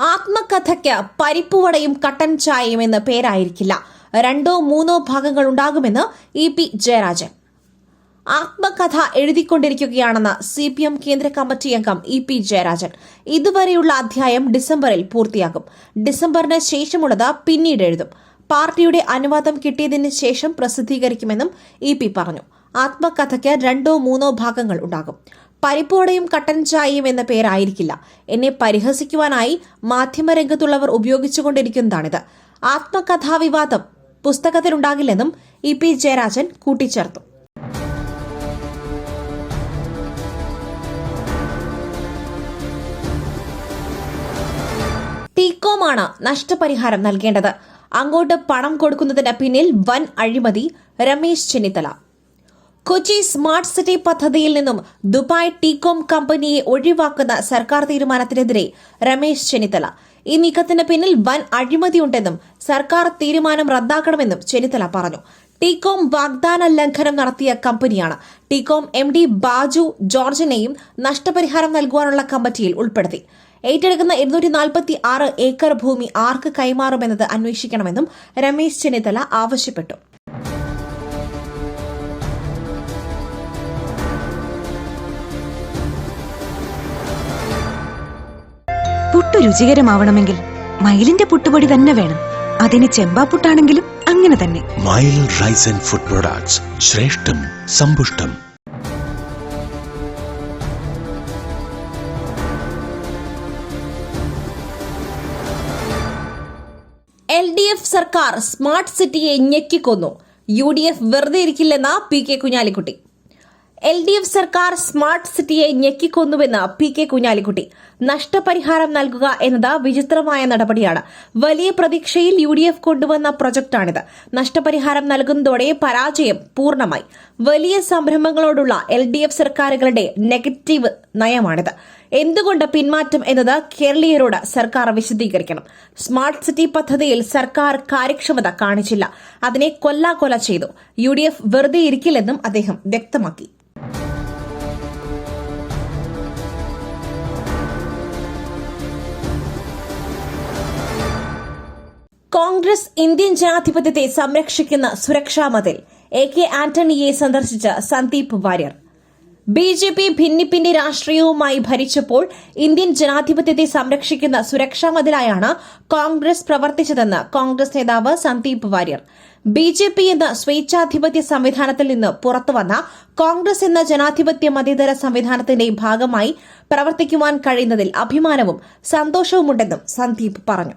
ആത്മകഥയ്ക്ക് പരിപ്പുവടയും കട്ടൻ ചായയും എന്ന പേരായിരിക്കില്ല. രണ്ടോ മൂന്നോ ഭാഗങ്ങൾ ഉണ്ടാകുമെന്ന് ഇ പി ജയരാജൻ. ആത്മകഥ എഴുതിക്കൊണ്ടിരിക്കുകയാണെന്ന് സി പി എം കേന്ദ്ര കമ്മിറ്റി അംഗം ഇ പി ജയരാജൻ. ഇതുവരെയുള്ള അധ്യായം ഡിസംബറിൽ പൂർത്തിയാകും. ഡിസംബറിന് ശേഷമുള്ളത് പിന്നീട് എഴുതും. പാർട്ടിയുടെ അനുവാദം കിട്ടിയതിന് ശേഷം പ്രസിദ്ധീകരിക്കുമെന്നും ഇ പി പറഞ്ഞു. ആത്മകഥയ്ക്ക് രണ്ടോ മൂന്നോ ഭാഗങ്ങൾ ഉണ്ടാകും. പരിപ്പോടയും കട്ടൻ ചായയും എന്ന പേരായിരിക്കില്ല. എന്നെ പരിഹസിക്കുവാനായി മാധ്യമരംഗത്തുള്ളവർ ഉപയോഗിച്ചുകൊണ്ടിരിക്കുന്നതാണിത്. ആത്മകഥാവിവാദം പുസ്തകത്തിലുണ്ടാകില്ലെന്നും ഇ പി ജയരാജൻ കൂട്ടിച്ചേർത്തു. ടീകോമാണ് നഷ്ടപരിഹാരം നൽകേണ്ടത്. അങ്ങോട്ട് പണം കൊടുക്കുന്നതിന് പിന്നിൽ വൻ അഴിമതി രമേശ് ചെന്നിത്തല. കൊച്ചി സ്മാർട്ട് സിറ്റി പദ്ധതിയിൽ നിന്നും ദുബായ് ടീകോം കമ്പനിയെ ഒഴിവാക്കുന്ന സർക്കാർ തീരുമാനത്തിനെതിരെ രമേശ് ചെന്നിത്തല. ഈ നീക്കത്തിന് പിന്നിൽ വൻ അഴിമതിയുണ്ടെന്നും സർക്കാർ തീരുമാനം റദ്ദാക്കണമെന്നും ചെന്നിത്തല പറഞ്ഞു. ടീകോം വാഗ്ദാന ലംഘനം നടത്തിയ കമ്പനിയാണ്. ടീകോം എം ഡി ബാജു ജോർജിനെയും നഷ്ടപരിഹാരം നൽകുവാനുള്ള കമ്മിറ്റിയിൽ ഉൾപ്പെടുത്തി. ഏറ്റെടുക്കുന്ന ഇരുന്നൂറ്റി നാൽപ്പത്തി ആറ് ഏക്കർ ഭൂമി ആർക്ക് കൈമാറുമെന്നത് അന്വേഷിക്കണമെന്നും രമേശ് ചെന്നിത്തല ആവശ്യപ്പെട്ടു. പുട്ടു രുചികരമാവണമെങ്കിൽ മയിലിന്റെ പുട്ടുപൊടി തന്നെ വേണം. അതിന് ചെമ്പാപ്പുട്ടാണെങ്കിലും അങ്ങനെ തന്നെ. മയിൽ റൈസ് ആൻഡ് ഫുഡ് പ്രൊഡക്ട്സ് ശ്രേഷ്ഠം സമ്പുഷ്ടം. എൽ ഡി എഫ് സർക്കാർ സ്മാർട്ട് സിറ്റിയെ ഞെക്കിക്കൊന്നു. യു ഡി എഫ് വെറുതെ ഇരിക്കില്ലെന്ന P K Kunhalikutty. L D F സർക്കാർ സ്മാർട്ട് സിറ്റിയെ ഞെക്കിക്കൊന്നുവെന്ന് പി കെ കുഞ്ഞാലിക്കുട്ടി. നഷ്ടപരിഹാരം നൽകുക എന്നത് വിചിത്രമായ നടപടിയാണ്. വലിയ പ്രതീക്ഷയിൽ യു ഡി എഫ് കൊണ്ടുവന്ന പ്രൊജക്ടാണിത് നഷ്ടപരിഹാരം നൽകുന്നതോടെ പരാജയം പൂർണമായി. വലിയ സംരംഭങ്ങളോടുള്ള എൽ ഡി എഫ് സർക്കാരുകളുടെ നെഗറ്റീവ് നയമാണിത്. എന്തുകൊണ്ട് പിന്മാറ്റം എന്നത് കേരളീയരോട് സർക്കാർ വിശദീകരിക്കണം. സ്മാർട്ട് സിറ്റി പദ്ധതിയിൽ സർക്കാർ കാര്യക്ഷമത കാണിച്ചില്ല. അതിനെ കൊല്ലാകൊല ചെയ്തു. യു ഡി എഫ് വെറുതെ ഇരിക്കില്ലെന്നും അദ്ദേഹം വ്യക്തമാക്കി. കോൺഗ്രസ് ഇന്ത്യൻ ജനാധിപത്യത്തെ സംരക്ഷിക്കുന്ന സുരക്ഷാ മതിൽ. എ കെ ആന്റണിയെ സന്ദർശിച്ച Sandeep Warrier. B J P ഭിന്നിപ്പിന്റെ രാഷ്ട്രീയവുമായി ഭരിച്ചപ്പോൾ ഇന്ത്യൻ ജനാധിപത്യത്തെ സംരക്ഷിക്കുന്ന സുരക്ഷാ മതിലായാണ് കോൺഗ്രസ് പ്രവർത്തിച്ചതെന്ന് കോൺഗ്രസ് നേതാവ് Sandeep Warrier. B J P എന്ന സ്വേച്ഛാധിപത്യ സംവിധാനത്തിൽ നിന്ന് പുറത്തുവന്ന കോൺഗ്രസ് എന്ന ജനാധിപത്യ മതേതര സംവിധാനത്തിന്റെ ഭാഗമായി പ്രവർത്തിക്കുവാൻ കഴിയുന്നതിൽ അഭിമാനവും സന്തോഷവുമുണ്ടെന്നും സന്ദീപ് പറഞ്ഞു.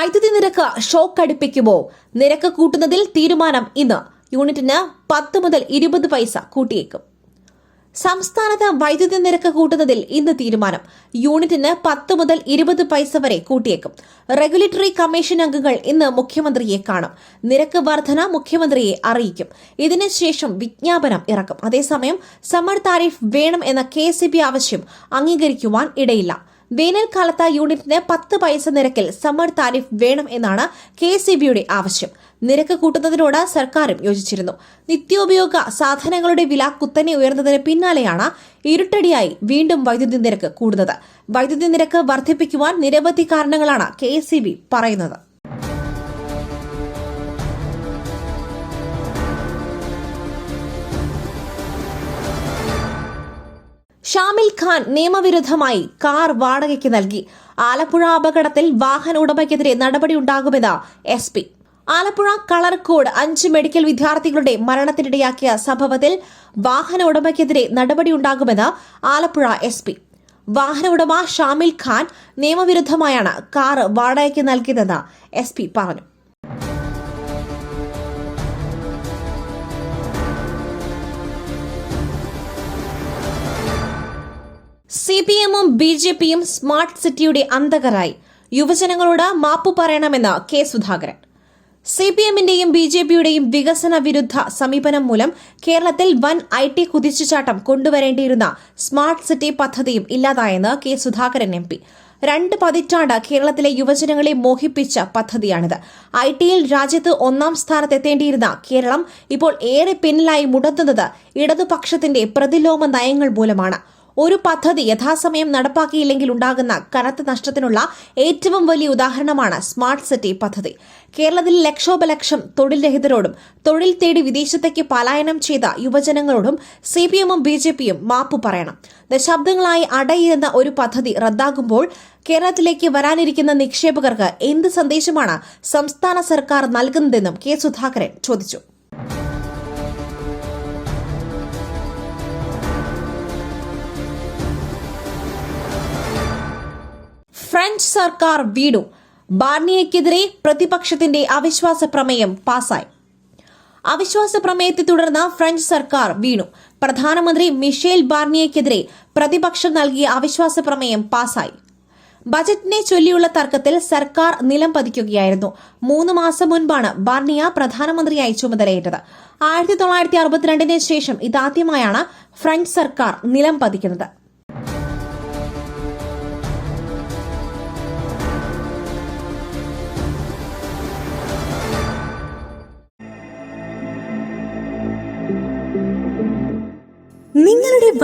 വൈദ്യുതി നിരക്ക് ഷോക്ക് അടുപ്പിക്കുമോ? നിരക്ക് കൂട്ടുന്നതിൽ തീരുമാനം ഇന്ന്. യൂണിറ്റിന് പത്ത് മുതൽ ഇരുപത് പൈസ കൂട്ടിയേക്കും. സംസ്ഥാനത്ത് വൈദ്യുതി നിരക്ക് കൂട്ടുന്നതിൽ ഇന്ന് തീരുമാനം. യൂണിറ്റിന് പത്ത് മുതൽ ഇരുപത് പൈസ വരെ കൂട്ടിയേക്കും. റെഗുലേറ്ററി കമ്മീഷൻ അംഗങ്ങൾ ഇന്ന് മുഖ്യമന്ത്രിയെ കാണും. നിരക്ക് വർധന മുഖ്യമന്ത്രിയെ അറിയിക്കും. ഇതിനുശേഷം വിജ്ഞാപനം ഇറക്കും. അതേസമയം സമർ താരിഫ് വേണം എന്ന കെ ആവശ്യം അംഗീകരിക്കുവാൻ ഇടയില്ല. വേനൽക്കാലത്ത് യൂണിറ്റിന് പത്ത് പൈസ നിരക്കിൽ സമ്മർ താരിഫ് വേണം എന്നാണ് കെ എസ് ആവശ്യം. നിരക്ക് കൂട്ടുന്നതിനോട് സർക്കാരും യോജിച്ചിരുന്നു. നിത്യോപയോഗ സാധനങ്ങളുടെ വില കുത്തനെ ഉയർന്നതിന് പിന്നാലെയാണ് ഇരുട്ടടിയായി വീണ്ടും വൈദ്യുതി നിരക്ക് കൂടുന്നത്. വൈദ്യുതി നിരക്ക് വർദ്ധിപ്പിക്കുവാൻ നിരവധി കാരണങ്ങളാണ് കെ പറയുന്നത്. ഷാമിൽ ഖാൻ നിയമവിരുദ്ധമായി കാർ വാടകയ്ക്ക് നൽകി. ആലപ്പുഴ അപകടത്തിൽ വാഹന ഉടമയ്ക്കെതിരെ നടപടിയുണ്ടാകുമെന്ന് എസ് പി. ആലപ്പുഴ കളർക്കോട് അഞ്ച് മെഡിക്കൽ വിദ്യാർത്ഥികളുടെ മരണത്തിനിടയാക്കിയ സംഭവത്തിൽ വാഹന ഉടമയ്ക്കെതിരെ നടപടിയുണ്ടാകുമെന്ന് ആലപ്പുഴ എസ് പി. വാഹന ഉടമ ഷാമിൽ ഖാൻ നിയമവിരുദ്ധമായാണ് കാർ വാടകയ്ക്ക് നൽകിയതെന്ന് എസ് പി പറഞ്ഞു. സി പി എമ്മും ബി ജെ പിയും സ്മാർട്ട് സിറ്റിയുടെ അന്തകരായി യുവജനങ്ങളോട് മാപ്പു പറയണമെന്ന് കെ സുധാകരൻ. സി പി എമ്മിന്റെയും ബി ജെ പിയുടെയും വികസന വിരുദ്ധ സമീപനം മൂലം കേരളത്തിൽ വൻ ഐ ടി കുതിച്ചുചാട്ടം കൊണ്ടുവരേണ്ടിയിരുന്ന സ്മാർട്ട് സിറ്റി പദ്ധതിയും ഇല്ലാതായെന്ന് കെ സുധാകരൻ എം പി. രണ്ട് പതിറ്റാണ്ട് കേരളത്തിലെ യുവജനങ്ങളെ മോഹിപ്പിച്ച പദ്ധതിയാണിത്. ഐ ടിയിൽ രാജ്യത്ത് ഒന്നാം സ്ഥാനത്തെത്തേണ്ടിയിരുന്ന കേരളം ഇപ്പോൾ ഏറെ പിന്നിലായി മുടത്തുന്നത് ഇടതുപക്ഷത്തിന്റെ പ്രതിലോമ നയങ്ങൾ മൂലമാണ്. ഒരു പദ്ധതി യഥാസമയം നടപ്പാക്കിയില്ലെങ്കിൽ ഉണ്ടാകുന്ന കനത്ത നഷ്ടത്തിനുള്ള ഏറ്റവും വലിയ ഉദാഹരണമാണ് സ്മാർട്ട് സിറ്റി പദ്ധതി. കേരളത്തിൽ ലക്ഷോപലക്ഷം തൊഴിൽ രഹിതരോടും തൊഴിൽ തേടി വിദേശത്തേക്ക് പലായനം ചെയ്ത യുവജനങ്ങളോടും സി പി എമ്മും ബി ജെ പിയും മാപ്പ് പറയണം. ദശാബ്ദങ്ങളായി അടയിരുന്ന ഒരു പദ്ധതി റദ്ദാകുമ്പോൾ കേരളത്തിലേക്ക് വരാനിരിക്കുന്ന നിക്ഷേപകർക്ക് എന്ത് സന്ദേശമാണ് സംസ്ഥാന സർക്കാർ നൽകുന്നതെന്നും കെ സുധാകരൻ ചോദിച്ചു. ഫ്രഞ്ച് സർക്കാർ വീണു ബാർണിയയ്ക്കെതിരെ പ്രതിപക്ഷത്തിന്റെ അവിശ്വാസ പ്രമേയം പാസായി. അവിശ്വാസ പ്രമേയത്തെ തുടർന്ന് ഫ്രഞ്ച് സർക്കാർ വീണു. പ്രധാനമന്ത്രി മിഷേൽ ബാർണിയയ്ക്കെതിരെ പ്രതിപക്ഷം നൽകിയ അവിശ്വാസ പ്രമേയം പാസായി. ബജറ്റിനെ ചൊല്ലിയുള്ള തർക്കത്തിൽ സർക്കാർ നിലം പതിക്കുകയായിരുന്നു. മൂന്ന് മാസം മുൻപാണ് ബാർണിയ പ്രധാനമന്ത്രിയായി ചുമതലയേറ്റത്. ആയിരത്തി തൊള്ളായിരത്തി അറുപത്തിരണ്ടിന് ശേഷം ഇതാദ്യമായാണ് ഫ്രഞ്ച് സർക്കാർ നിലം പതിക്കുന്നത്.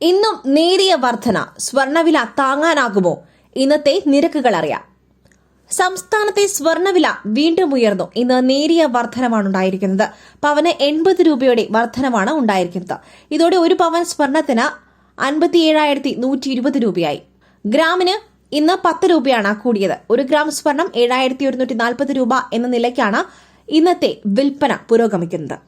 ഇന്നും നേരിയ വർധന സ്വർണവില താങ്ങാനാകുമോ? ഇന്നത്തെ നിരക്കുകൾ അറിയാം. സംസ്ഥാനത്തെ സ്വർണവില വീണ്ടും ഉയർന്നു. ഇന്ന് നേരിയ വർധനമാണ് ഉണ്ടായിരിക്കുന്നത് പവന് എൺപത് രൂപയുടെ വർധനമാണ് ഉണ്ടായിരിക്കുന്നത്. ഇതോടെ ഒരു പവൻ സ്വർണത്തിന് അൻപത്തിയേഴായിരത്തി നൂറ്റി ഇരുപത് രൂപയായി. ഗ്രാമിന് ഇന്ന് പത്ത് രൂപയാണ് കൂടിയത്. ഒരു ഗ്രാം സ്വർണം ഏഴായിരത്തി ഒരുന്നൂറ്റി നാൽപ്പത് രൂപ എന്ന നിലയ്ക്കാണ് ഇന്നത്തെ വിൽപ്പന പുരോഗമിക്കുന്നത്.